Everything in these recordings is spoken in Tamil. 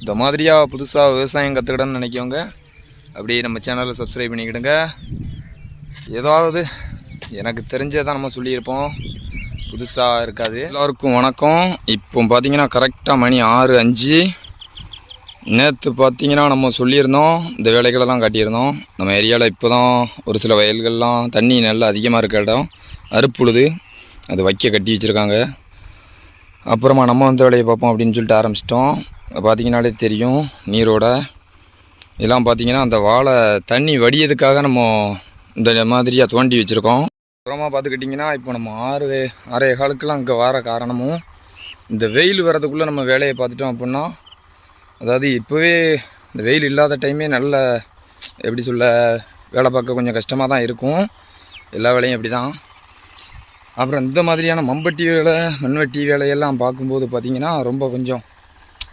இந்த மாதிரியாக புதுசாக விவசாயம் கற்றுக்கிடன்னு நினைக்கவங்க அப்படியே நம்ம சேனலை சப்ஸ்கிரைப் பண்ணிக்கிடுங்க. ஏதாவது எனக்கு தெரிஞ்சதான் நம்ம சொல்லியிருப்போம். புதுசாக இருக்காது. எல்லோருக்கும் வணக்கம். இப்போ பார்த்தீங்கன்னா கரெக்டாக மணி ஆறு அஞ்சு. நேற்று பார்த்தீங்கன்னா நம்ம சொல்லியிருந்தோம் இந்த வேலைகளெல்லாம் காட்டியிருந்தோம். நம்ம ஏரியாவில் இப்போ தான் ஒரு சில வயல்கள்லாம் தண்ணி நல்லா அதிகமாக இருக்க இடம். அறுப்புழுது அது வைக்க கட்டி வச்சுருக்காங்க. அப்புறமா நம்ம வந்து வேலையை பார்ப்போம் அப்படின்னு சொல்லிட்டு ஆரம்பிச்சிட்டோம். பார்த்தீங்கனாலே தெரியும் நீரோட. இதெல்லாம் பார்த்தீங்கன்னா அந்த வாழை தண்ணி வடியதுக்காக நம்ம இந்த மாதிரியாக தோண்டி வச்சுருக்கோம். அப்புறமா பார்த்துக்கிட்டிங்கன்னா இப்போ நம்ம ஆறு ஆறே காலுக்கெல்லாம் இங்கே வர காரணமும் இந்த வெயில் வர்றதுக்குள்ளே நம்ம வேலையை பார்த்துட்டோம் அப்படின்னா அதாவது இப்போவே இந்த வெயில் இல்லாத டைமே நல்ல எப்படி சொல்ல வேலை பார்க்க கொஞ்சம் கஷ்டமாக தான் இருக்கும். எல்லா வேலையும் அப்படி தான் அப்புறம் இந்த மாதிரியான மம்பட்டி வேலை மண்வெட்டி வேலையெல்லாம் பார்க்கும்போது பார்த்திங்கன்னா ரொம்ப கொஞ்சம்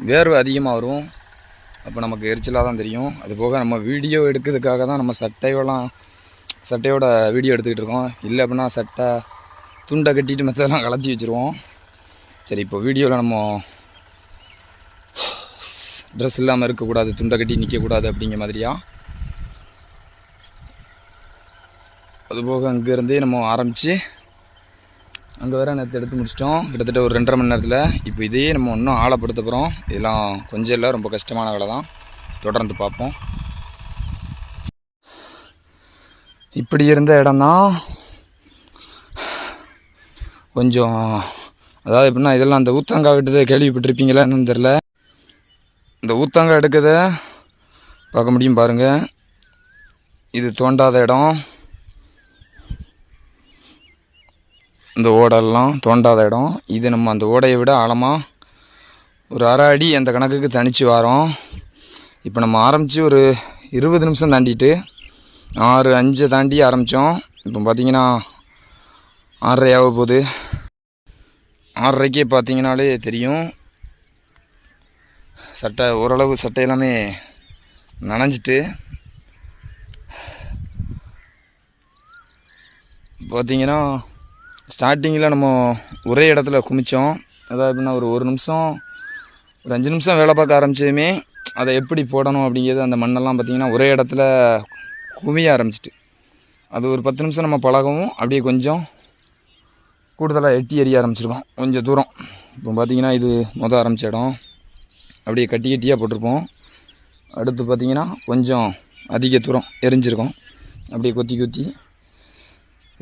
வேர்வை அதிகமாக வரும் அப்போ நமக்கு எரிச்சலாக தான் தெரியும் அதுபோக நம்ம வீடியோ எடுக்கிறதுக்காக தான் நம்ம சட்டையெல்லாம் சட்டையோட வீடியோ எடுத்துக்கிட்டு இருக்கோம். இல்லை அப்படின்னா சட்டை துண்டை கட்டிட்டு மற்றதெல்லாம் கலத்தி வச்சுருவோம். சரி இப்போ வீடியோவில் நம்ம ட்ரெஸ் இல்லாமல் இருக்கக்கூடாது துண்டை கட்டி நிற்கக்கூடாது அப்படிங்கிற மாதிரியா? அதுபோக அங்கேருந்தே நம்ம ஆரம்பித்து அங்கே வேறு நேற்று எடுத்து முடிச்சிட்டோம். கிட்டத்தட்ட ஒரு ரெண்டரை மணி நேரத்தில் இப்போ இதையே நம்ம இன்னும் ஆழப்படுத்த போகிறோம் இதெல்லாம் கொஞ்சம் இல்லை ரொம்ப கஷ்டமான வேலை தான். தொடர்ந்து பார்ப்போம். இப்படி இருந்த இடம்தான் கொஞ்சம் அதாவது எப்படின்னா இதெல்லாம் அந்த ஊத்தங்காய் விட்டதை கேள்விப்பட்டிருப்பீங்களா என்னன்னு தெரில இந்த ஊத்தங்காய் எடுக்கிறத பார்க்க முடியும் பாருங்கள் இது தோண்டாத இடம். இந்த ஓடெல்லாம் தோண்டாத இடம். இது நம்ம அந்த ஓடையை விட ஆழமாக ஒரு அரை அடி அந்த கணக்குக்கு தனித்து வரோம். இப்போ நம்ம ஆரம்பித்து ஒரு இருபது நிமிஷம் தாண்டிட்டு ஆறு அஞ்சை தாண்டி ஆரம்பித்தோம் இப்போ பார்த்திங்கன்னா ஆறரை ஆக போகுது. ஆறரைக்கே பார்த்தீங்கனாலே தெரியும். சட்டை ஓரளவு சட்டை எல்லாமே நனைஞ்சிட்டு. பார்த்தீங்கன்னா ஸ்டார்டிங்கில் நம்ம ஒரே இடத்துல குமிச்சோம். அதாவது எப்படின்னா ஒரு ஒரு நிமிஷம் ஒரு அஞ்சு நிமிஷம் வேலை பார்க்க ஆரம்பித்ததுமே அதை எப்படி போடணும் அப்படிங்கிறது அந்த மண்ணெல்லாம் பார்த்திங்கன்னா ஒரே இடத்துல குமிய ஆரம்பிச்சிட்டு. அது ஒரு பத்து நிமிஷம் நம்ம பழகவும் அப்படியே கொஞ்சம் கூடுதலாக எட்டி எறிய ஆரம்பிச்சிருக்கோம். கொஞ்சம் தூரம். இப்போ பார்த்திங்கன்னா இது மொதல் ஆரம்பித்த இடம். அப்படியே கட்டி கட்டியாக போட்டிருப்போம். அடுத்து பார்த்திங்கன்னா கொஞ்சம் அதிக தூரம் எரிஞ்சிருக்கோம். அப்படியே கொத்தி கொத்தி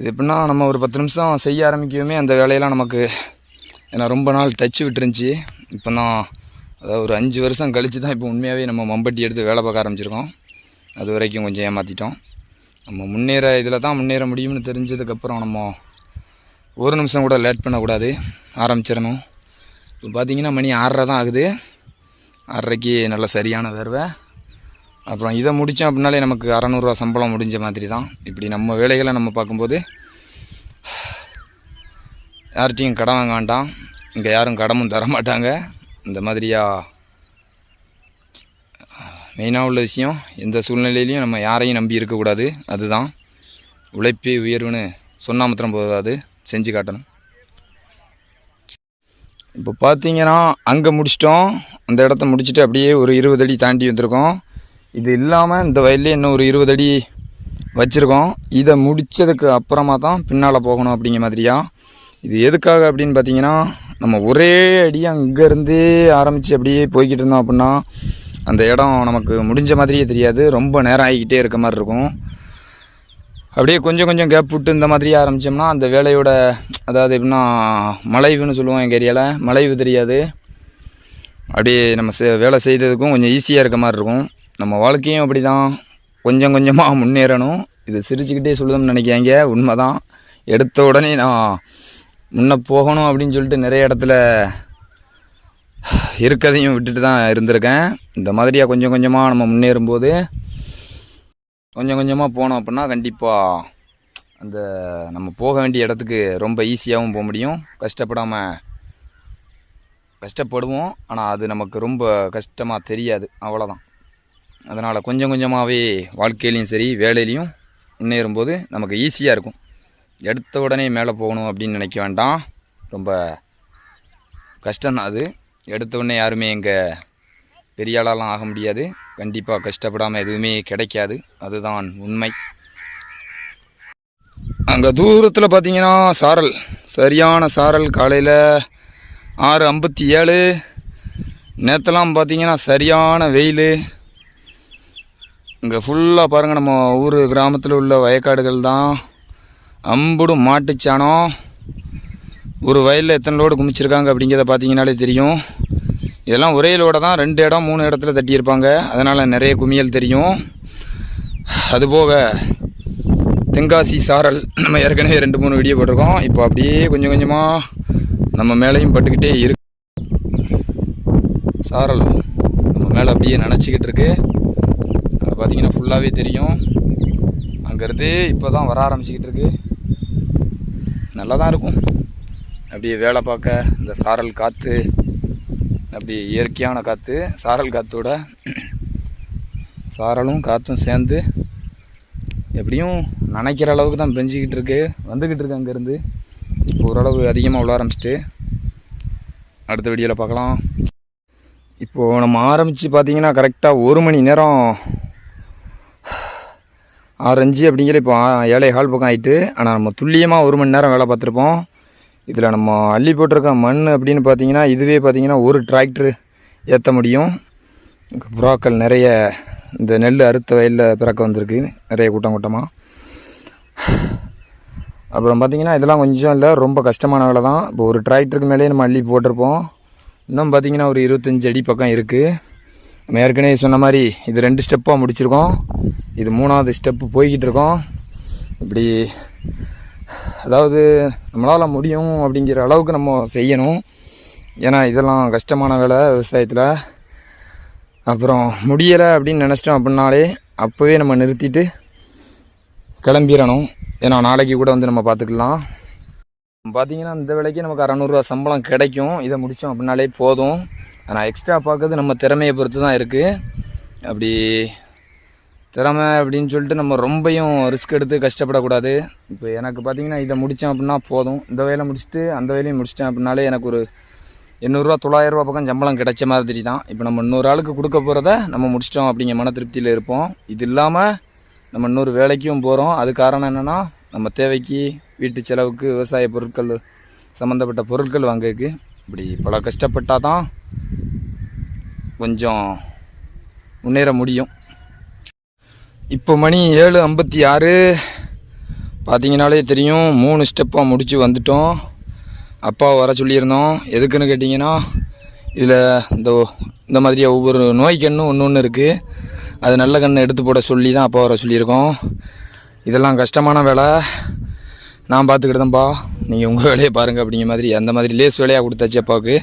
இது எப்படின்னா நம்ம ஒரு பத்து நிமிஷம் செய்ய ஆரம்பிக்கவுமே அந்த வேலையெல்லாம் நமக்கு ஏன்னா ரொம்ப நாள் தச்சு விட்டுருந்துச்சி. இப்போ தான் அதாவது ஒரு அஞ்சு வருஷம் கழித்து தான் இப்போ உண்மையாகவே நம்ம மம்பட்டி எடுத்து வேலை பார்க்க ஆரம்பிச்சிருக்கோம். அது வரைக்கும் கொஞ்சம் ஏமாற்றிட்டோம் நம்ம முன்னேற இதில் தான் முன்னேற முடியும்னு தெரிஞ்சதுக்கப்புறம் நம்ம ஒரு நிமிஷம் கூட லேட் பண்ணக்கூடாது. ஆரம்பிச்சிடணும். இப்போ பார்த்திங்கன்னா மணி ஆறரை தான் ஆகுது. ஆறரைக்கு நல்ல சரியான வேர்வை. அப்புறம் இதை முடித்தோம் அப்படின்னாலே நமக்கு அறநூறுவா சம்பளம் முடிஞ்ச மாதிரி தான் இப்படி நம்ம வேலைகளை நம்ம பார்க்கும்போது யார்கிட்டையும் கடன் வாங்க வேண்டாம். இங்கே யாரும் கடமும் தர மாட்டாங்க. இந்த மாதிரியா மெயினாக உள்ள விஷயம் எந்த சூழ்நிலையிலையும் நம்ம யாரையும் நம்பி இருக்கக்கூடாது. அதுதான். உழைப்பே உயர்வுன்னு சொன்னா மாத்திரம் போதாது. செஞ்சு காட்டணும். இப்போ பார்த்தீங்கன்னா அங்கே முடிச்சிட்டோம். அந்த இடத்த முடிச்சுட்டு அப்படியே ஒரு இருபது அடி தாண்டி வந்திருக்கோம். இது இல்லாமல் இந்த வயல்லே இன்னும் ஒரு இருபது அடி வச்சுருக்கோம். இதை முடித்ததுக்கு அப்புறமா தான் பின்னால் போகணும் அப்படிங்கிற மாதிரியா? இது எதுக்காக அப்படின்னு பார்த்தீங்கன்னா நம்ம ஒரே அடி அங்கேருந்தே ஆரம்பித்து அப்படியே போய்கிட்டு இருந்தோம் அப்படின்னா அந்த இடம் நமக்கு முடிஞ்ச மாதிரியே தெரியாது. ரொம்ப நேரம் ஆகிக்கிட்டே இருக்க மாதிரி இருக்கும். அப்படியே கொஞ்சம் கொஞ்சம் கேப் விட்டு இந்த மாதிரி ஆரம்பித்தோம்னா அந்த வேலையோட அதாவது எப்படின்னா மலைவுன்னு சொல்லுவோம் எங்கள் ஏரியாவில் மலைவு தெரியாது. அப்படியே நம்ம செ- வேலை செய்ததுக்கும் கொஞ்சம் ஈஸியாக இருக்க மாதிரி இருக்கும். நம்ம வாழ்க்கையும் அப்படி தான் கொஞ்சம் கொஞ்சமாக முன்னேறணும். இது சிரிச்சுக்கிட்டே சொல்லுதுன்னு நினைக்காங்க உண்மை தான் எடுத்த உடனே நான் முன்னே போகணும் அப்படின்னு சொல்லிட்டு நிறைய இடத்துல இருக்கதையும் விட்டுட்டு தான் இருந்திருக்கேன். இந்த மாதிரியாக கொஞ்சம் கொஞ்சமாக நம்ம முன்னேறும்போது கொஞ்சம் கொஞ்சமாக போனோம் அப்படின்னா கண்டிப்பாக அந்த நம்ம போக வேண்டிய இடத்துக்கு ரொம்ப ஈஸியாகவும் போக முடியும். கஷ்டப்படாமல் கஷ்டப்படுவோம். ஆனால் அது நமக்கு ரொம்ப கஷ்டமாக தெரியாது. அவ்வளோதான் அதனால் கொஞ்சம் கொஞ்சமாகவே வாழ்க்கையிலையும் சரி வேலையிலையும் முன்னேறும்போது நமக்கு ஈஸியாக இருக்கும். எடுத்த உடனே மேலே போகணும் அப்படின்னு நினைக்க வேண்டாம். ரொம்ப கஷ்டம்தான் அது. எடுத்த உடனே யாருமே எங்கள் பெரிய ஆளாலாம் ஆக முடியாது. கண்டிப்பாக கஷ்டப்படாமல் எதுவுமே கிடைக்காது. அதுதான் உண்மை. அங்கே தூரத்தில் பார்த்தீங்கன்னா சாரல். சரியான சாரல். காலையில் ஆறு ஐம்பத்தி ஏழு. நேற்றுலாம் பார்த்தீங்கன்னா சரியான வெயில். இங்கே ஃபுல்லாக பாருங்கள் நம்ம ஊர் கிராமத்தில் உள்ள வயக்காடுகள் தான். அம்புடும் மாட்டுச்சாணம் ஒரு வயலில் எத்தனை லோடு குமிச்சிருக்காங்க அப்படிங்கிறத பார்த்தீங்கனாலே தெரியும். இதெல்லாம் ஒரே லோட தான் ரெண்டு இடம் மூணு இடத்துல தட்டியிருப்பாங்க. அதனால் நிறைய குமியல் தெரியும். அதுபோக தென்காசி சாரல் நம்ம ஏற்கனவே ரெண்டு மூணு வீடியோ போட்டிருக்கோம். இப்போ அப்படியே கொஞ்சம் கொஞ்சமாக நம்ம மேலேயும் பட்டுக்கிட்டே இருக்கு. சாரல் நம்ம மேலே அப்படியே நினச்சிக்கிட்டு இருக்குது பார்த்தீங்கன்னா ஃபுல்லாகவே தெரியும். அங்கேருந்து இப்போ தான் வர ஆரம்பிச்சிக்கிட்டு இருக்கு. நல்லா தான் இருக்கும். அப்படியே வேலை பார்க்க இந்த சாரல் காற்று அப்படி இயற்கையான காற்று சாரல் காற்றோட சாரலும் காற்றும் சேர்ந்து எப்படியும் நினைக்கிற அளவுக்கு தான் பெஞ்சிக்கிட்டு இருக்கு. வந்துக்கிட்டு இருக்கு அங்கேருந்து. இப்போ ஓரளவு அதிகமாக விழ ஆரம்பிச்சிட்டு அடுத்த வீடியோவில் பார்க்கலாம். இப்போது நம்ம ஆரம்பித்து பார்த்திங்கன்னா கரெக்டாக ஒரு மணி நேரம் ஆரஞ்சு அப்படிங்கிற இப்போ ஏழை ஹால் பக்கம் ஆகிட்டு ஆனால் நம்ம துல்லியமாக ஒரு மணி நேரம் வேலை பார்த்துருப்போம். இதில் நம்ம அள்ளி போட்டிருக்க மண் அப்படின்னு பார்த்தீங்கன்னா இதுவே பார்த்தீங்கன்னா ஒரு டிராக்டர் ஏற்ற முடியும். புறாக்கள் நிறைய இந்த நெல் அறுத்த வயலில் பிறக்க வந்திருக்கு நிறைய கூட்டம் கூட்டமாக அப்புறம் பார்த்தீங்கன்னா இதெல்லாம் கொஞ்சம் இல்லை ரொம்ப கஷ்டமான வேலை தான். இப்போ ஒரு டிராக்டருக்கு மேலேயே நம்ம அள்ளி போட்டிருப்போம். இன்னும் பார்த்தீங்கன்னா ஒரு இருபத்தஞ்சு அடி பக்கம் இருக்குது நம்ம ஏற்கனவே சொன்ன மாதிரி இது ரெண்டு ஸ்டெப்பாக முடிச்சிருக்கோம். இது மூணாவது ஸ்டெப்பு போய்கிட்டு இருக்கோம் இப்படி அதாவது நம்மளால் முடியும் அப்படிங்கிற அளவுக்கு நம்ம செய்யணும். ஏன்னா இதெல்லாம் கஷ்டமான வேலை விவசாயத்தில். அப்புறம் முடியலை அப்படின்னு நினச்சிட்டோம் அப்படின்னாலே அப்போவே நம்ம நிறுத்திட்டு கிளம்பிடணும் ஏன்னா நாளைக்கு கூட வந்து நம்ம பார்த்துக்கலாம் பார்த்திங்கன்னா இந்த விலைக்கு நமக்கு அறநூறுவா சம்பளம் கிடைக்கும். இதை முடித்தோம் அப்படின்னாலே போதும். ஆனால் எக்ஸ்ட்ரா பார்க்கறது நம்ம திறமையை பொறுத்து தான் இருக்குது அப்படி திறமை அப்படின்னு சொல்லிட்டு நம்ம ரொம்பையும் ரிஸ்க் எடுத்து கஷ்டப்படக்கூடாது. இப்போ எனக்கு பார்த்தீங்கன்னா இதை முடித்தேன் அப்படின்னா போதும். இந்த வேலை முடிச்சுட்டு அந்த வேலையும் முடிச்சிட்டேன் அப்படின்னாலே எனக்கு ஒரு எண்ணூறுரூவா தொள்ளாயிரரூவா பக்கம் சம்பளம் கிடைச்ச மாதிரி தான். இப்போ நம்ம இன்னொரு ஆளுக்கு கொடுக்க போகிறத நம்ம முடிச்சிட்டோம் அப்படிங்கிற மன திருப்தியில் இருப்போம். இது இல்லாமல் நம்ம இன்னொரு வேலைக்கும் போகிறோம் அது காரணம் என்னென்னா நம்ம தேவைக்கு வீட்டு செலவுக்கு விவசாய பொருட்கள் சம்மந்தப்பட்ட பொருட்கள் வாங்குறதுக்கு இப்படி பல கஷ்டப்பட்டால் தான் கொஞ்சம் முன்னேற முடியும். இப்போ மணி ஏழு ஐம்பத்தி ஆறு. பார்த்தீங்கனாலே தெரியும் மூணு ஸ்டெப்பாக முடித்து வந்துட்டோம். அப்பா வர சொல்லியிருந்தோம். எதுக்குன்னு கேட்டிங்கன்னா இதில் இந்த இந்த மாதிரி ஒவ்வொரு நோய் கன்று ஒன்று ஒன்று இருக்குது அது நல்ல கண்ணை எடுத்து போட சொல்லி தான் அப்பா வர சொல்லியிருக்கோம். இதெல்லாம் கஷ்டமான வேலை. நான் பார்த்துக்கிட்டேன்ப்பா நீங்கள் உங்கள் வேலையை பாருங்கள் அப்படிங்கிற மாதிரி அந்த மாதிரி லேஸ் வேலையாக கொடுத்தாச்சு அப்பாவுக்கு.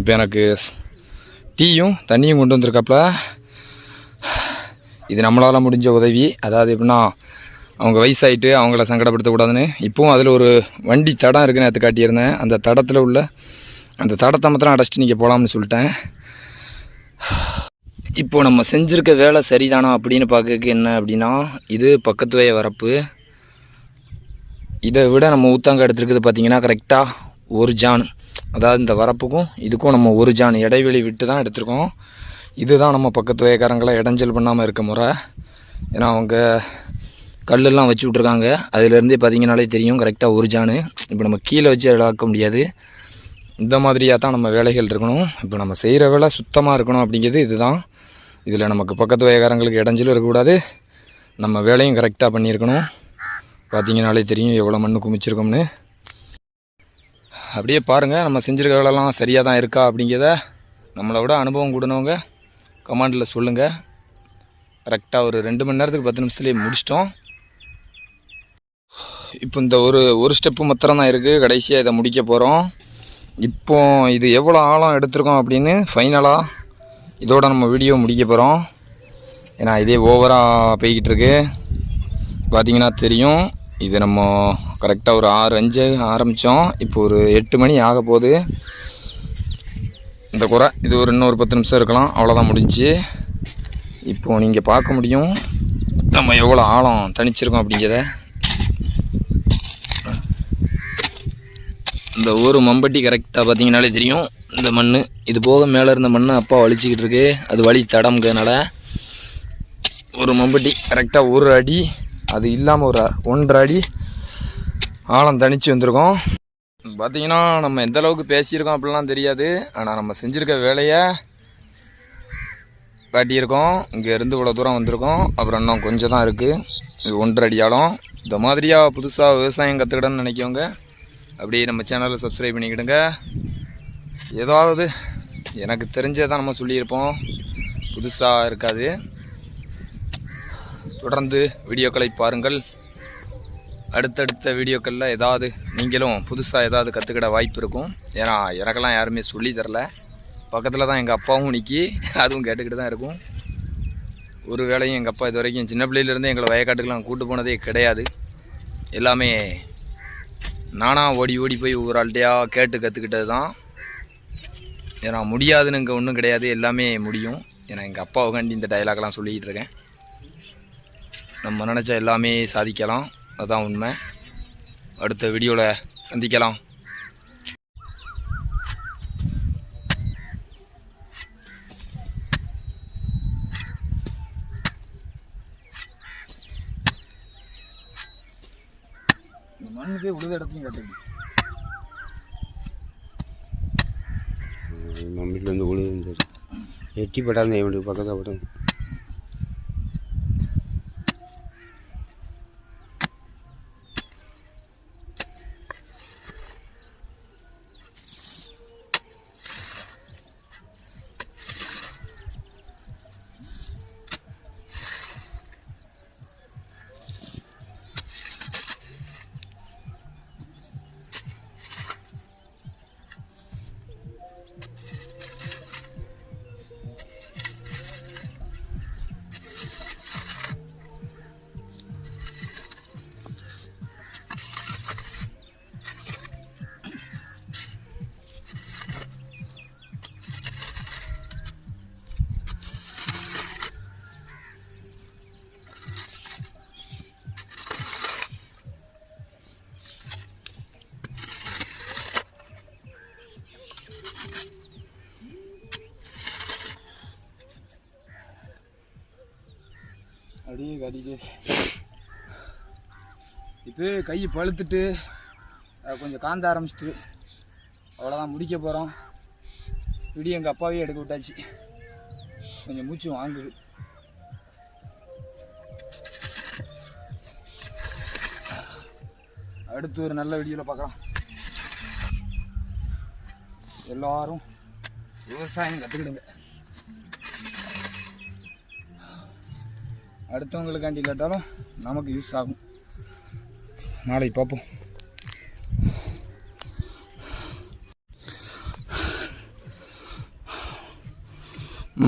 இப்போ எனக்கு டீயும் தண்ணியும் கொண்டு வந்திருக்காப்புல இது நம்மளால் முடிஞ்ச உதவி. அதாவது எப்படின்னா அவங்க வயசாகிட்டு அவங்கள சங்கடப்படுத்தக்கூடாதுன்னு. இப்போவும் அதில் ஒரு வண்டி தடம் இருக்குன்னு நேற்று காட்டியிருந்தேன். அந்த தடத்தில் உள்ள அந்த தடத்தை மாத்திரம் அடைச்சிட்டு நீங்கள் போகலாம்னு சொல்லிட்டேன். இப்போது நம்ம செஞ்சுருக்க வேலை சரிதானா அப்படின்னு பார்க்கறக்கு என்ன அப்படின்னா இது பக்கத்து வய வரப்பு. இதை விட நம்ம ஊத்தாங்க எடுத்துருக்குது பார்த்தீங்கன்னா கரெக்டாக ஒரு ஜான். அதாவது இந்த வரப்புக்கும் இதுக்கும் நம்ம ஒரு ஜான் இடைவெளி விட்டு தான் எடுத்திருக்கோம். இதுதான் நம்ம பக்கத்து வயக்காரங்களாம் இடைஞ்சல் பண்ணாமல் இருக்க முறை. ஏன்னா அவங்க கல்லெல்லாம் வச்சு விட்ருக்காங்க அதுலேருந்தே பார்த்தீங்கனாலே தெரியும் கரெக்டாக ஒரு ஜானு. இப்போ நம்ம கீழே வச்சு இழக்க முடியாது. இந்த மாதிரியாக தான் நம்ம வேலைகள் இருக்கணும். இப்போ நம்ம செய்கிற வேலை சுத்தமாக இருக்கணும் அப்படிங்கிறது இதுதான். இதில் நமக்கு பக்கத்து வயக்காரங்களுக்கு இடைஞ்சலும் இருக்கக்கூடாது. நம்ம வேலையும் கரெக்டாக பண்ணியிருக்கணும். பார்த்தீங்கனாலே தெரியும் எவ்வளோ மண் குமிச்சிருக்கோம்னு. அப்படியே பாருங்கள் நம்ம செஞ்சுருக்க வேலைலாம் சரியாக தான் இருக்கா அப்படிங்கிறத நம்மளை விட அனுபவம் கூடனவங்க கமாண்டில் சொல்லுங்கள் கரெக்டாக ஒரு ரெண்டு மணி நேரத்துக்கு பத்து நிமிஷத்துலேயே முடிச்சிட்டோம். இப்போ இந்த ஒரு ஒரு ஸ்டெப்பு மாத்திரம் தான் இருக்குது கடைசியாக இதை முடிக்க போகிறோம் இப்போ இது எவ்வளோ ஆழம் எடுத்திருக்கோம் அப்படின்னு ஃபைனலாக இதோட நம்ம வீடியோ முடிக்க போகிறோம் ஏன்னா இதே ஓவராக போய்கிட்டு இருக்கு. பார்த்தீங்கன்னா தெரியும். இது நம்ம கரெக்டாக ஒரு ஆறு அஞ்சு ஆரம்பித்தோம் இப்போ ஒரு எட்டு மணி ஆக போகுது இந்த குறை. இது ஒரு இன்னொரு பத்து நிமிஷம் இருக்கலாம். அவ்வளோதான் முடிஞ்சு. இப்போது நீங்கள் பார்க்க முடியும். நம்ம எவ்வளோ ஆழம் தனிச்சிருக்கோம் அப்படிங்கிறத. இந்த ஒரு மம்பட்டி கரெக்டாக பார்த்தீங்கனாலே தெரியும். இந்த மண் இது போக மேலே இருந்த மண்ணை அப்பா வலிச்சிக்கிட்டு இருக்கு. அது வழி தடம்ங்கிறதுனால ஒரு மம்பட்டி கரெக்டாக ஒரு அடி அது இல்லாமல் ஒரு ஒன்றரை அடி ஆழம் தனித்து வந்திருக்கோம். பார்த்தீங்கன்னா நம்ம எந்த அளவுக்கு பேசியிருக்கோம் அப்படிலாம் தெரியாது. ஆனால் நம்ம செஞ்சுருக்க வேலையை காட்டியிருக்கோம். இங்கே இருந்து இவ்வளோ தூரம் வந்திருக்கோம். அப்புறம் இன்னும் கொஞ்சம் தான் இருக்குது இது ஒன்றரை அடியாலும் இந்த மாதிரியாக புதுசாக விவசாயம் கற்றுக்கிடன்னு நினைக்கவங்க அப்படியே நம்ம சேனலை சப்ஸ்கிரைப் பண்ணிக்கிடுங்க. ஏதாவது எனக்கு தெரிஞ்சதான் நம்ம சொல்லியிருப்போம். புதுசாக இருக்காது. தொடர்ந்து வீடியோக்களை பாருங்கள். அடுத்தடுத்த வீடியோக்களில் ஏதாவது நீங்களும் புதுசாக ஏதாவது கற்றுக்கிட வாய்ப்பு இருக்கும். ஏன்னா எனக்கெல்லாம் யாருமே சொல்லி தரல. பக்கத்தில் தான் எங்கள் அப்பாவும் நிற்கி அதுவும் கேட்டுக்கிட்டு தான் இருக்கும். ஒரு வேளையும் எங்கள் அப்பா இது வரைக்கும் சின்ன பிள்ளையிலேருந்து எங்களை வயக்காட்டுக்கெல்லாம் கூட்டு போனதே கிடையாது. எல்லாமே நானாக ஓடி ஓடி போய் ஒரு ஆள்கிட்டையாக கேட்டு கற்றுக்கிட்டது தான். ஏன்னா முடியாதுன்னு இங்கே ஒன்றும் கிடையாது. எல்லாமே முடியும். ஏன்னா எங்கள் அப்பாவுக்காண்டி இந்த டயலாக்லாம் சொல்லிக்கிட்டு இருக்கேன். நம்ம நினச்சா எல்லாமே சாதிக்கலாம். அதுதான் உண்மை. அடுத்த வீடியோவில் சந்திக்கலாம். மண்ணுக்கே உழுத இடத்துலையும் கட்டுது நம்ம வீட்டில் வந்து உழுது எட்டி பட்டாந்து என் வீட்டுக்கு பக்கத்தில் பட்டம் அப்படியே கட்டிட்டு இப்போ கை பழுத்துட்டு கொஞ்சம் காந்த ஆரம்பிச்சிட்டு அவ்வளோதான் முடிக்க போகிறோம் விடிய எங்கள் அப்பாவே எடுக்க விட்டாச்சு. கொஞ்சம் மூச்சு வாங்குது. அடுத்து ஒரு நல்ல வீடியோவில் பார்க்கலாம். எல்லாரும் விவசாயம் கற்றுக்கிடுங்க அடுத்தவங்களுக்காண்டி இல்லாட்டாலும் நமக்கு யூஸ் ஆகும். நாளைக்கு பார்ப்போம்.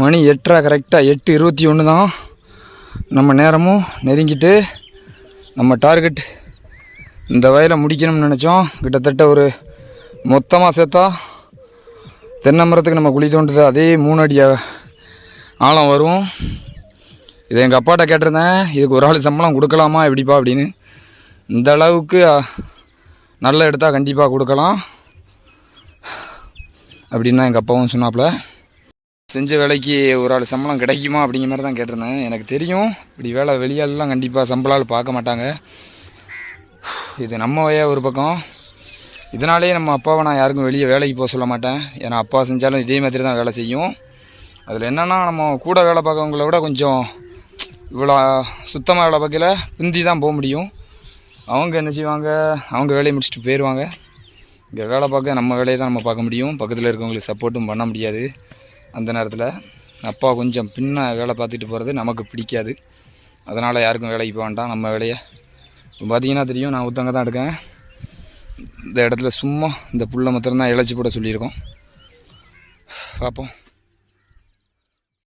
மணி எட்டரை கரெக்டாக எட்டு இருபத்தி ஒன்று தான். நம்ம நேரமும் நெருங்கிட்டு நம்ம டார்கெட் இந்த வயலை முடிக்கணும்னு நினச்சோம். கிட்டத்தட்ட ஒரு மொத்தமாக சேர்த்தா தென்னை மரத்துக்கு நம்ம குழி தோண்டுது அதே மூணு அடி ஆழம் வரும். இது எங்கள் அப்பாட்ட கேட்டிருந்தேன் இதுக்கு ஒரு ஆள் சம்பளம் கொடுக்கலாமா? எப்படிப்பா? அப்படின்னு. இந்த அளவுக்கு நல்ல எடுத்தால் கண்டிப்பாக கொடுக்கலாம். அப்படின்னு தான் எங்கள் அப்பாவும் சொன்னாப்புல. செஞ்ச வேலைக்கு ஒரு ஆள் சம்பளம் கிடைக்குமா? அப்படிங்கிற மாதிரி தான் கேட்டிருந்தேன். எனக்கு தெரியும். இப்படி வேலை வெளியாலெலாம் கண்டிப்பாக சம்பளால் பார்க்க மாட்டாங்க. இது நம்ம வயா ஒரு பக்கம். இதனாலேயே நம்ம அப்பாவை நான் யாருக்கும் வெளியே வேலைக்கு போக சொல்ல மாட்டேன். ஏன்னா அப்பா செஞ்சாலும் இதே மாதிரி தான் வேலை செய்யும். அதில் என்னென்னா நம்ம கூட வேலை பார்க்கவங்கள விட கொஞ்சம் இவ்வளோ சுத்தமாக இவ்வளோ வகையில் பிந்தி தான் போக முடியும். அவங்க என்ன செய்வாங்க? அவங்க வேலையை முடிச்சுட்டு போயிடுவாங்க. இங்கே வேலை பார்க்க நம்ம வேலையை தான் நம்ம பார்க்க முடியும். பக்கத்தில் இருக்கவங்களுக்கு சப்போர்ட்டும் பண்ண முடியாது. அந்த நேரத்தில் அப்பா கொஞ்சம் பின்ன வேலை பார்த்துட்டு போகிறது நமக்கு பிடிக்காது. அதனால் யாருக்கும் வேலைக்கு போக வேண்டாம். நம்ம வேலையை இப்போ பார்த்தீங்கன்னா தெரியும் நான் ஒருத்தவங்க தான் இருக்கேன். இந்த இடத்துல சும்மா இந்த புல்லை மாத்திரம் தான் இழைச்சி போட சொல்லியிருக்கோம். பார்ப்போம்.